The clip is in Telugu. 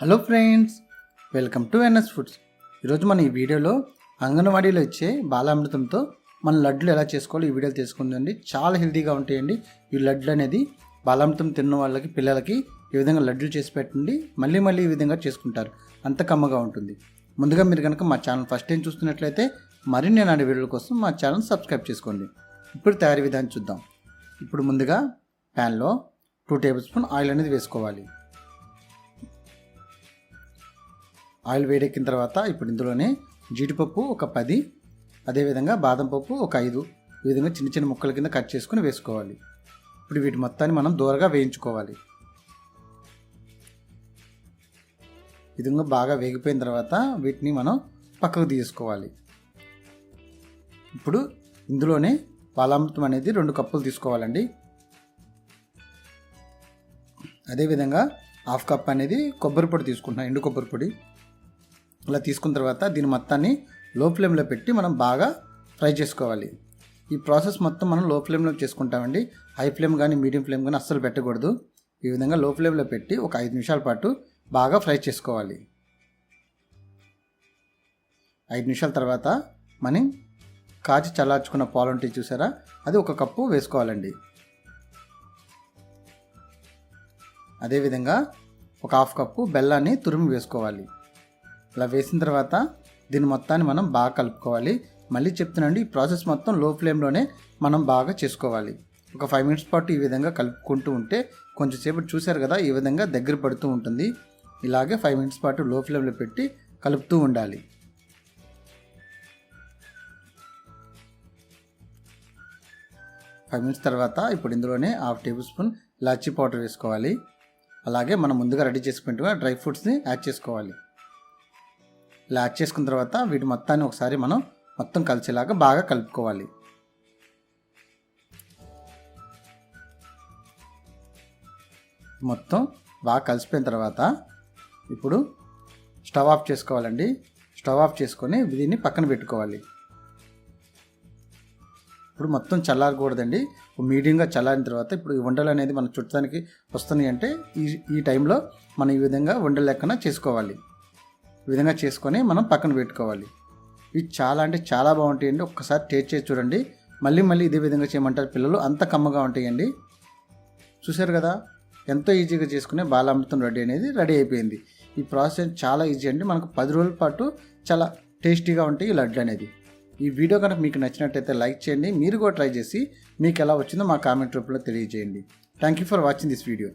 Hello friends welcome to NS foods. ఈరోజు మన ఈ వీడియోలో అంగన్వాడీలో ఇచ్చే బాలామృతంతో మన లడ్లు ఎలా చేసుకోవాలో ఈ వీడియోలు తెలుసుకుందండి చాలా హెల్తీగా ఉంటాయండి. ఈ లడ్లు అనేది బాలామృతం తిన్న వాళ్ళకి పిల్లలకి ఈ విధంగా లడ్లు చేసి పెట్టండి. మళ్ళీ మళ్ళీ ఈ విధంగా చేసుకుంటారు. అంత కమ్మగా ఉంటుంది. ముందుగా మీరు కనుక మా ఛానల్ ఫస్ట్ టైం చూస్తున్నట్లయితే మరిన్ని నాటి వీడియోల కోసం మా ఛానల్ సబ్స్క్రైబ్ చేసుకోండి. ఇప్పుడు తయారీ విధానం చూద్దాం. ఇప్పుడు ముందుగా ప్యాన్లో టూ టేబుల్ స్పూన్ ఆయిల్ అనేది వేసుకోవాలి. ఆయిల్ వేడెక్కిన తర్వాత ఇప్పుడు ఇందులోనే జీడిపప్పు ఒక పది అదేవిధంగా బాదం పప్పు ఒక ఐదు. ఈ విధంగా చిన్న చిన్న ముక్కల కింద కట్ చేసుకుని వేసుకోవాలి. ఇప్పుడు వీటి మొత్తాన్ని మనం దూరగా వేయించుకోవాలి. ఈ విధంగా బాగా వేగిపోయిన తర్వాత వీటిని మనం పక్కకు తీసుకోవాలి. ఇప్పుడు ఇందులోనే పాలామృతం అనేది రెండు కప్పులు తీసుకోవాలండి. అదేవిధంగా హాఫ్ కప్ అనేది కొబ్బరి పొడి తీసుకుంటున్నాను ఎండు కొబ్బరి పొడి. ఇలా తీసుకున్న తర్వాత దీని మొత్తాన్ని లో ఫ్లేమ్లో పెట్టి మనం బాగా ఫ్రై చేసుకోవాలి. ఈ ప్రాసెస్ మొత్తం మనం లో ఫ్లేమ్లో చేసుకుంటామండి. హై ఫ్లేమ్ కానీ మీడియం ఫ్లేమ్ కానీ అస్సలు పెట్టకూడదు. ఈ విధంగా లో ఫ్లేమ్లో పెట్టి ఒక ఐదు నిమిషాల పాటు బాగా ఫ్రై చేసుకోవాలి. ఐదు నిమిషాల తర్వాత మనం కాచి చల్లార్చుకున్న పాలు చూసారా? అది ఒక కప్పు వేసుకోవాలండి. అదేవిధంగా ఒక హాఫ్ కప్పు బెల్లాన్ని తురిమి వేసుకోవాలి. ఇలా వేసిన తర్వాత దీని మొత్తాన్ని మనం బాగా కలుపుకోవాలి. మళ్ళీ చెప్తున్నాండి ఈ ప్రాసెస్ మొత్తం లో ఫ్లేమ్లోనే మనం బాగా చేసుకోవాలి. ఒక ఫైవ్ మినిట్స్ పాటు ఈ విధంగా కలుపుకుంటూ ఉంటే కొంచెంసేపు చూశారు కదా ఈ విధంగా దగ్గర పడుతూ ఉంటుంది. ఇలాగే ఫైవ్ మినిట్స్ పాటు లో ఫ్లేమ్లో పెట్టి కలుపుతూ ఉండాలి. ఫైవ్ మినిట్స్ తర్వాత ఇప్పుడు ఇందులోనే హాఫ్ టేబుల్ స్పూన్ ఇలాచీ పౌడర్ వేసుకోవాలి. అలాగే మనం ముందుగా రెడీ చేసుకుంటుగా డ్రై ఫ్రూట్స్ని యాడ్ చేసుకోవాలి. ఇలా యాడ్ చేసుకున్న తర్వాత వీటి మొత్తాన్ని ఒకసారి మనం మొత్తం కలిసేలాగా బాగా కలుపుకోవాలి. మొత్తం బాగా కలిసిపోయిన తర్వాత ఇప్పుడు స్టవ్ ఆఫ్ చేసుకోవాలండి. స్టవ్ ఆఫ్ చేసుకొని దీన్ని పక్కన పెట్టుకోవాలి. ఇప్పుడు మొత్తం చల్లారకూడదండి. మీడియంగా చల్లారిన తర్వాత ఇప్పుడు ఈ వండలు అనేది మన చుట్టానికి వస్తున్నాయి అంటే ఈ ఈ టైంలో మనం ఈ విధంగా వండల లెక్కన చేసుకోవాలి. విధంగా చేసుకొని మనం పక్కన పెట్టుకోవాలి. ఇవి చాలా అంటే చాలా బాగుంటాయండి. ఒక్కసారి టేస్ట్ చేసి చూడండి. మళ్ళీ మళ్ళీ ఇదే విధంగా చేయమంటారు పిల్లలు. అంత కమ్మగా ఉంటాయండి. చూశారు కదా? ఎంతో ఈజీగా చేసుకునే బాలామృతం రెడీ అనేది రెడీ అయిపోయింది. ఈ ప్రాసెస్ చాలా ఈజీ అండి. మనకు పది రోజుల పాటు చాలా టేస్టీగా ఉంటాయి ఈ లడ్డు అనేది. ఈ వీడియో కనుక మీకు నచ్చినట్టయితే లైక్ చేయండి. మీరు కూడా ట్రై చేసి మీకు ఎలా వచ్చిందో మా కామెంట్ రూపంలో తెలియజేయండి. Thank you for watching this video.